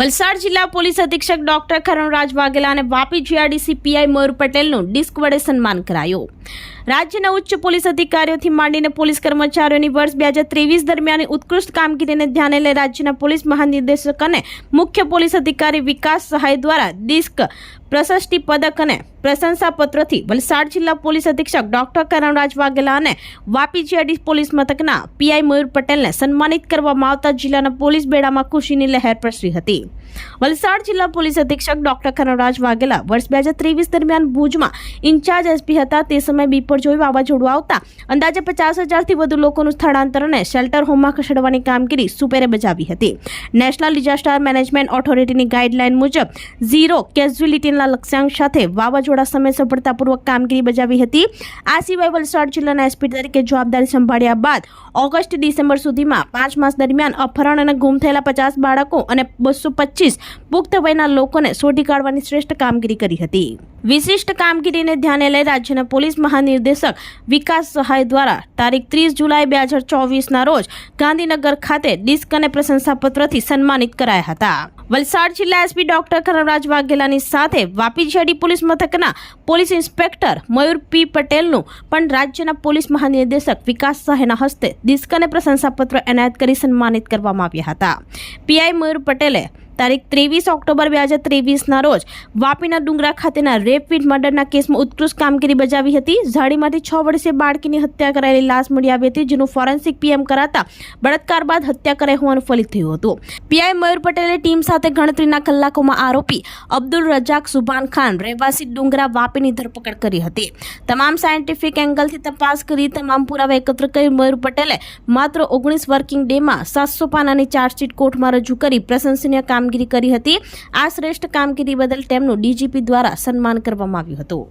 વલસાડ જિલ્લા પોલીસ અધિક્ષક ડોક્ટર ખરણરાજ વાઘેલા અને વાપી જીઆરડીસી પીઆઈ મયુર પટેલનું ડિસ્ક વડે સન્માન કરાયું. રાજ્યના ઉચ્ચ પોલીસ અધિકારીઓથી માંડીને પોલીસ કર્મચારીઓની વર્ષ બે હજાર ત્રેવીસ દરમિયાન ઉત્કૃષ્ટ કામગીરીને ધ્યાને લઈ રાજ્યના પોલીસ મહાનિર્દેશક અને મુખ્ય પોલીસ અધિકારી વિકાસ સહાય દ્વારા ડિસ્ક પ્રશસ્તિ પદક અને પ્રશંસાપત્રથી વલસાડ જિલ્લા પોલીસ અધિક્ષક ડોક્ટર કરણરાજ વાઘેલા અને વાપી જીઆરડી પોલીસ મથકના પીઆઈ મયુર પટેલને સન્માનિત કરવામાં આવતા જિલ્લાના પોલીસ બેડામાં ખુશીની લહેર પ્રસરી હતી. વલસાડ જિલ્લા પોલીસ અધિક્ષક ડોક્ટર કનવરાજ વાઘેલા વર્ષ બે હજાર ત્રેવીસ દરમિયાન ભુજમાં ઇન્ચાર્જ એસપી હતા. તે સમયે બીપરજોઈ વાવાઝોડું આવતા અંદાજે પચાસ હજારથી વધુ લોકોનું સ્થળાંતર અને શેલ્ટર હોમમાં ખસેડવાની કામગીરી સુપેરે બજાવી હતી. નેશનલ ડિઝાસ્ટર મેનેજમેન્ટ ઓથોરિટીની ગાઈડલાઈન મુજબ ઝીરો કેઝ્યુલિટીના લક્ષ્યાંક સાથે વાવાઝોડા સમયે સફળતાપૂર્વક કામગીરી બજાવી હતી. આ સિવાય વલસાડ જિલ્લાના એસપી તરીકે જવાબદારી સંભાળ્યા બાદ ઓગસ્ટ ડિસેમ્બર સુધીમાં પાંચ માસ દરમિયાન અપહરણ અને ગુમ થયેલા પચાસ બાળકો અને બસો પચીસ પુખ્ત વયના લોકોને શોધી કાઢવાની શ્રેષ્ઠ કામગીરી કરી હતી. વિશિષ્ટ કામગીરીને ધ્યાને લઈ રાજ્યના પોલીસ મહાનિર્દેશક વિકાસ સહાય દ્વારા તારીખ ત્રીસ જુલાઈ બે હજાર ચોવીસના રોજ ગાંધીનગર ખાતે ડિસ્ક અને પ્રશંસાપત્રથી સન્માનિત કરાયા હતા. વલસાડ જિલ્લા એસપી ડોક્ટર કરણરાજ વાઘેલાની સાથે વાપી પોલીસ મથકના પોલીસ ઇન્સ્પેક્ટર મયુર પી પટેલનું પણ રાજ્યના પોલીસ મહાનિર્દેશક વિકાસ સહાયના હસ્તે ડિસ્ક અને પ્રશંસાપત્ર એનાયત કરી સન્માનિત કરવામાં આવ્યા હતા. પીઆઈ મયુર પટેલે તારીખ ત્રેવીસ ઓક્ટોબર બે હજાર ત્રેવીસના રોજ વાપીના ડુંગરા ખાતેના રેપવિડ મર્ડરના કેસમાં ઉત્કૃષ્ટ કામગીરી બજાવી હતી. ઝાડીમાંથી છ વર્ષે બાળકીની હત્યા કરાયેલી લાશ મળી આવી હતી, જેનું ફોરેન્સિક પીએમ કરાતા બળાત્કાર બાદ હત્યા કરાઈ હોવાનું ફલિત થયું હતું. પીઆઈ મયુર પટેલે ટીમ સાથે ગણતરીના કલાકોમાં આરોપી અબ્દુલ રજાક સુભાન ખાન, રહેવાસી ડુંગરા વાપીની ધરપકડ કરી હતી. તમામ સાયન્ટિફિક એંગલથી તપાસ કરી તમામ પુરાવા એકત્ર કરી મયુર પટેલે માત્ર ઓગણીસ વર્કિંગ ડેમાં સાતસો પાનાની ચાર્જશીટ કોર્ટમાં રજૂ કરી પ્રશંસનીય કામગીરી કરી હતી. આ શ્રેષ્ઠ કામગીરી બદલ તેમનું ડીજીપી દ્વારા સન્માન કરવામાં આવ્યું હતું.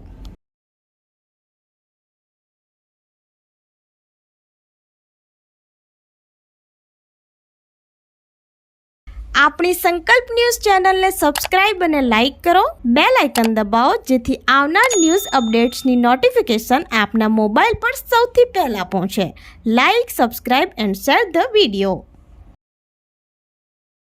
આપણી સંકલ્પ ન્યૂઝ ચેનલને સબસ્ક્રાઇબ અને લાઇક કરો. બે લાઇકન દબાવો, જેથી આવનાર ન્યૂઝ અપડેટ્સની નોટિફિકેશન આપના મોબાઈલ પર સૌથી પહેલાં પહોંચે. Like, subscribe and share the video.